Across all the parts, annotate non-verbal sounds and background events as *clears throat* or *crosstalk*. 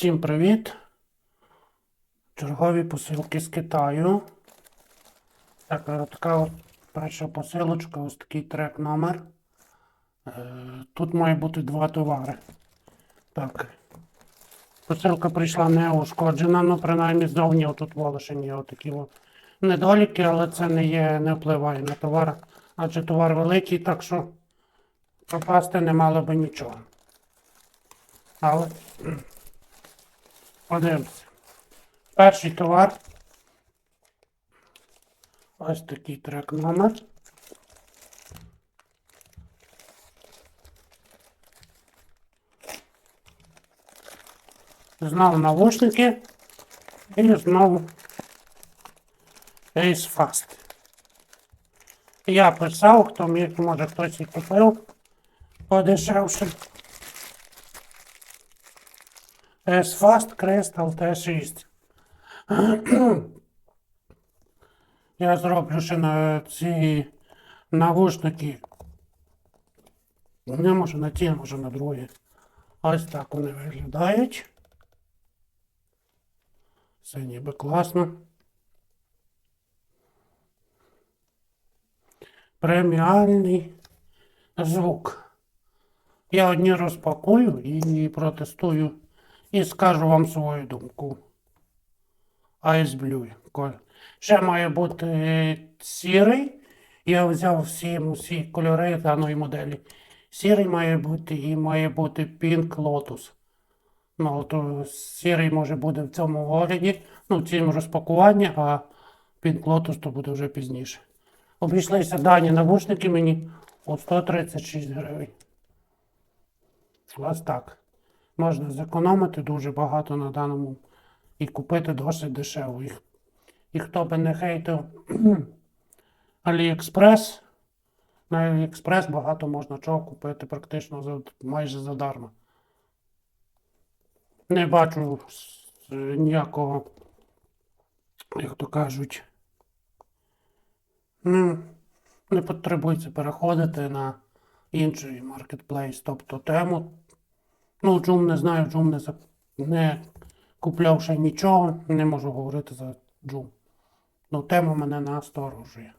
Всім привіт! Чергові посилки з Китаю. Так, е, така перша посилочка, ось такий трек номер. Е, Тут має бути два товари. Так. Посилка прийшла не ушкоджена, ну принаймні зовні отут волошені отакі недоліки, але це не є, не впливає на товар, адже товар великий, так що пропасти не мало би нічого. Але Подивимося. Перший товар. Ось такий трек номер. Знову навушники. І знову Ace Fast. Я писав, хто міг, може хтось і купив подешевше. S-Fast Crystal T6. Я зроблю ще на ці навушники. Не може на ті, може на другі. Ось так вони виглядають. Це ніби класно. Преміальний звук. Я одні розпакую і протестую. І скажу вам свою думку. Ice Blue. Ще має бути е, сірий. Я взяв всі, всі кольори даної моделі. Сірий має бути і має бути Pink Lotus. Ну, то сірий може бути в цьому огляді, ну, в цьому розпакуванні, а Pink Lotus то буде вже пізніше. Обійшлися дані навушники мені у 136 гривень. Ось так. Можна зекономити дуже багато на даному і купити досить дешево. І, і хто би не хейтив *clears throat* AliExpress, на AliExpress багато можна чого купити практично за, майже задарма. Не бачу ніякого, як то кажуть, ну, не потребується переходити на інший маркетплейс, тобто тему Ну, Джум не знаю, Джум не, за- не купляв ще нічого, не можу говорити за Джум. Ну, тема мене насторожує.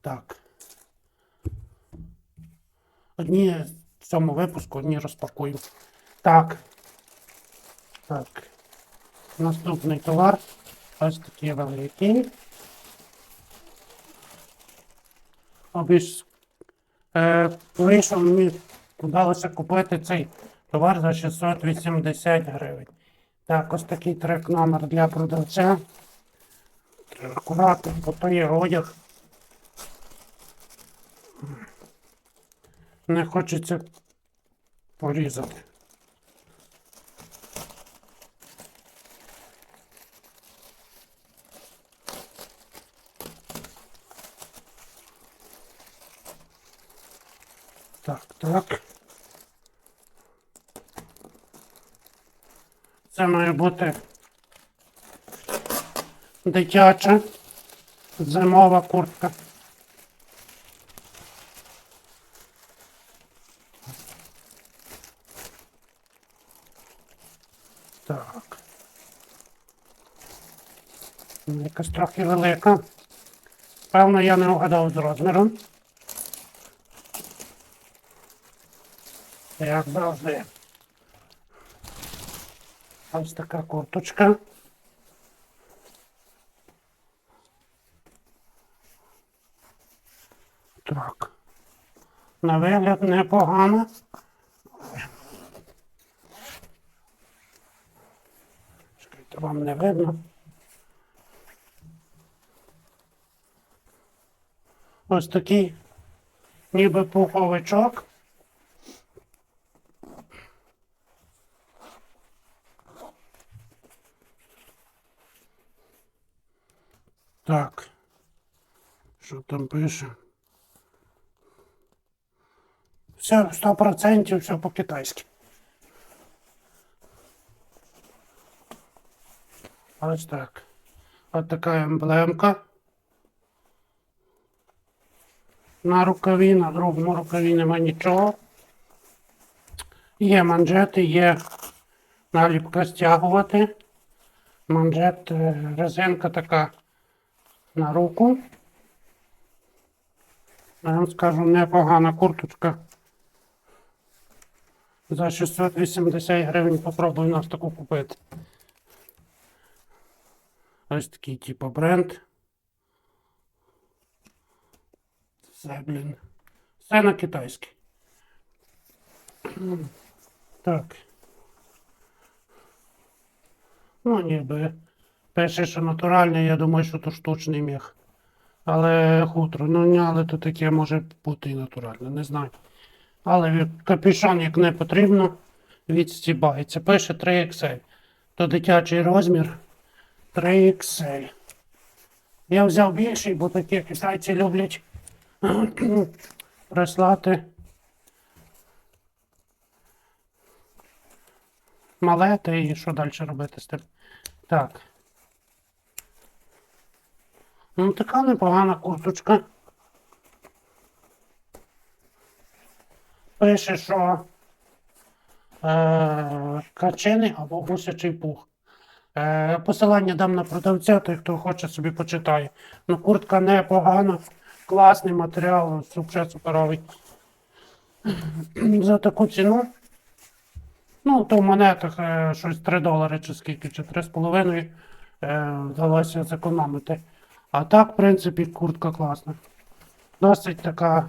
Так. Одні в цьому випуску, одні розпакую. Так. Так. Наступний товар. Ось такий великий. Обіж Е, вийшов мені, вдалося купити цей товар за 680 гривень. Так, ось такий трек номер для продавця. Треба Акуратно, бо то є одяг. Не хочеться порізати. Так, так. Це має бути дитяча зимова куртка. Так. Якась трохи велика. Певно, я не угадав з розміром. Як завжди. Ось така курточка. Так. На вигляд непогано. Чекайте, вам не видно. Ось такий ніби пуховичок. Так. Що там пише? Все, 100% все по-китайськи. Ось так. Ось така емблемка. На рукаві, на другому рукаві нема нічого. Є манжети, є наліпка стягувати. Манжет, е, резинка така на руку. Я вам скажу, непогана курточка. За 680 гривень попробую нас таку купити. Ось такий типу бренд. Все, блін. Все на китайський. Так. Ну, ніби. Пише, що натуральний, я думаю, що то штучний міх. Але хутро. Ну, ні, але то таке може бути і натуральне, не знаю. Але капюшон, як не потрібно, відстібається. Пише 3XL. То дитячий розмір 3XL. Я взяв більший, бо такі китайці люблять *clears throat* прислати малети і що далі робити з тим. Так. Ну, така непогана курточка. Пише, що е, качини або гусячий пух. Е, посилання дам на продавця, той, хто хоче собі почитає. Ну, куртка непогана, класний матеріал, супер суперовий. За таку ціну. Ну, то в монетах е, щось 3 долари чи скільки, чи 3,5 е, вдалося зекономити. А так, в принципі, куртка класна. Досить така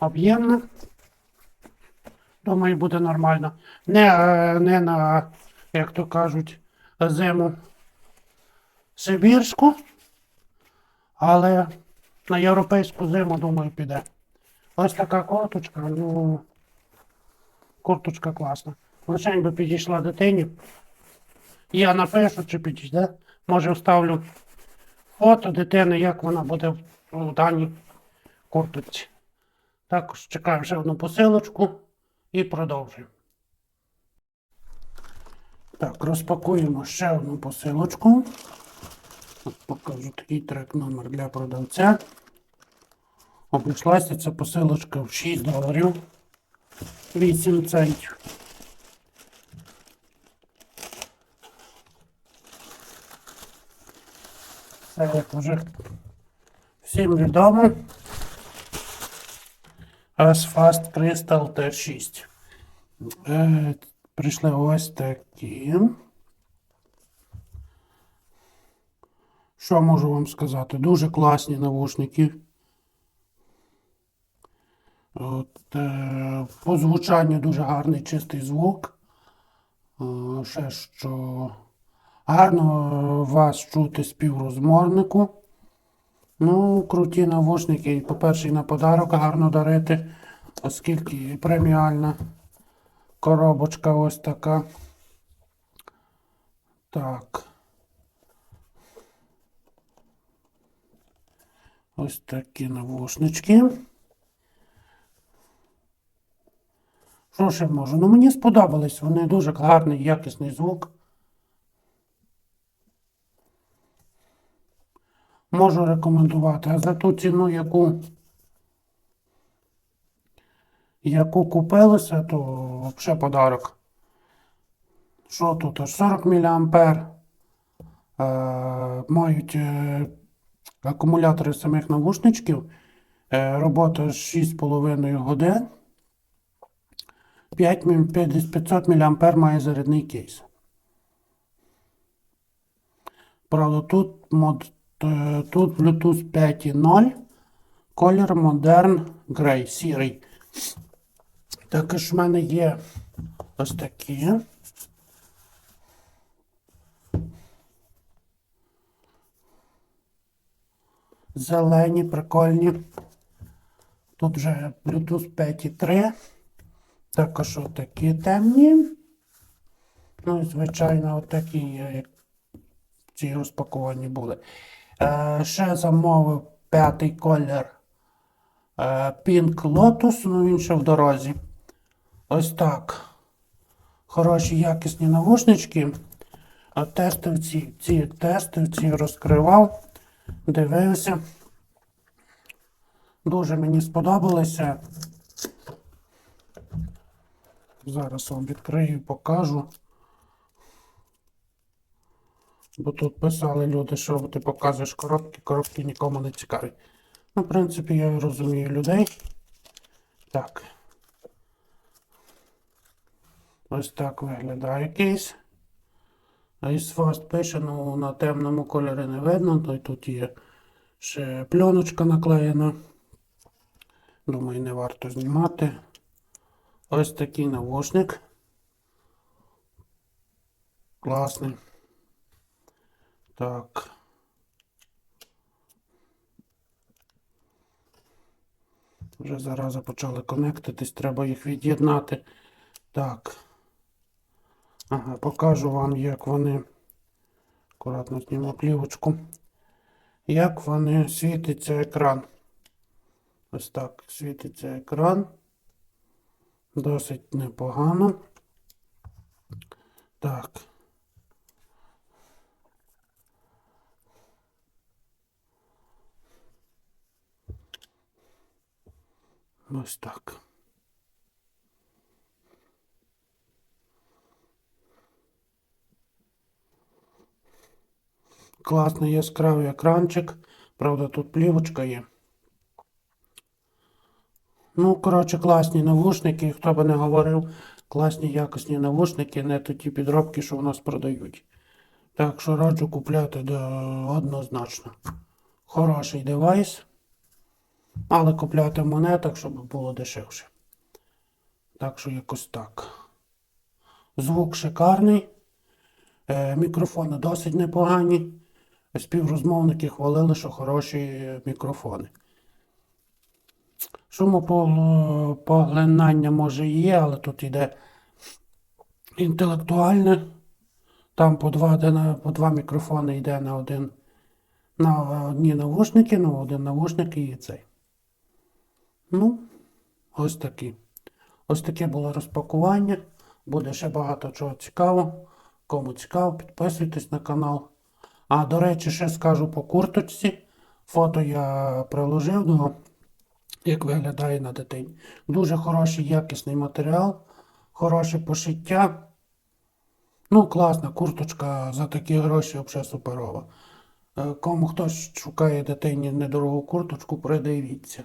об'ємна. Думаю, буде нормально. Не, е, не на, як то кажуть, зиму Сибірську, але на європейську зиму, думаю, піде. Ось така курточка, ну. Курточка класна. Лишень би підійшла дитині. Я напишу, чи підійде. Може вставлю фото дитини, як вона буде у даній курточці. Також чекаю ще одну посилочку і продовжуємо. Так, розпакуємо ще одну посилочку. Покажу такий трек номер для продавця. Обійшлася ця посилочка в 6 доларів. 8 центів. Це як вже всім відомо. Asfast Crystal T6. Е, прийшли ось такі. Що можу вам сказати? Дуже класні навушники. От, е, по звучанню дуже гарний чистий звук. Е, ще що гарно вас чути співрозмовнику. Ну, круті навушники. По-перше, на подарок гарно дарити, оскільки преміальна коробочка ось така. Так. Ось такі навушнички. Що ще можу? Ну мені сподобались, вони дуже гарний, якісний звук. Можу рекомендувати. А за ту ціну, яку, яку купилося, то взагалі подарок. Що тут? 40 мА. Е, мають е, акумулятори самих навушничків. Е, робота 6,5 годин. 5, 500 мА має зарядний кейс. Правда, тут, мод, тут Bluetooth 5.0, колір Modern Grey, сірий. Також в мене є ось такі. Зелені, прикольні. Тут вже Bluetooth 5.3. Також отакі темні. Ну і звичайно, отакі, е, як ці розпаковані були. Е, ще замовив п'ятий колір е, Pink Lotus, ну він ще в дорозі. Ось так. Хороші якісні навушнички. А тестовці, ці тестовці розкривав, дивився. Дуже мені сподобалося. Зараз вам відкрию, покажу. Бо тут писали люди, що ти показуєш коробки, коробки нікому не цікаві. Ну, в принципі, я розумію людей. Так. Ось так виглядає кейс. Icefast пише, ну на темному кольорі не видно, то тут є ще пленочка наклеєна. Думаю, не варто знімати. Ось такий навушник. Класний. Так. Вже зараза почали конектитись, треба їх від'єднати. Так. Ага, покажу вам, як вони. Акуратно зніму плівочку. Як вони світиться екран. Ось так світиться екран. Досить непогано. Так. Ось так. Класний яскравий екранчик. Правда, тут плівочка є. Ну, коротше, класні навушники, хто би не говорив, класні якісні навушники, не то ті підробки, що в нас продають. Так що раджу купляти да, однозначно. Хороший девайс. Але купляти в монетах, щоб було дешевше. Так що якось так. Звук шикарний. Е, мікрофони досить непогані. Співрозмовники хвалили, що хороші мікрофони. Шумопоглинання може і є, але тут йде інтелектуальне. Там по два, по два мікрофони йде на один на одні навушники, на один навушник і цей. Ну, ось такі. Ось таке було розпакування. Буде ще багато чого цікавого. Кому цікаво, підписуйтесь на канал. А до речі, ще скажу по курточці. Фото я приложив до як виглядає на дитині. Дуже хороший якісний матеріал, хороше пошиття. Ну, класна курточка за такі гроші взагалі суперова. Е, Кому хтось шукає дитині недорогу курточку, придивіться.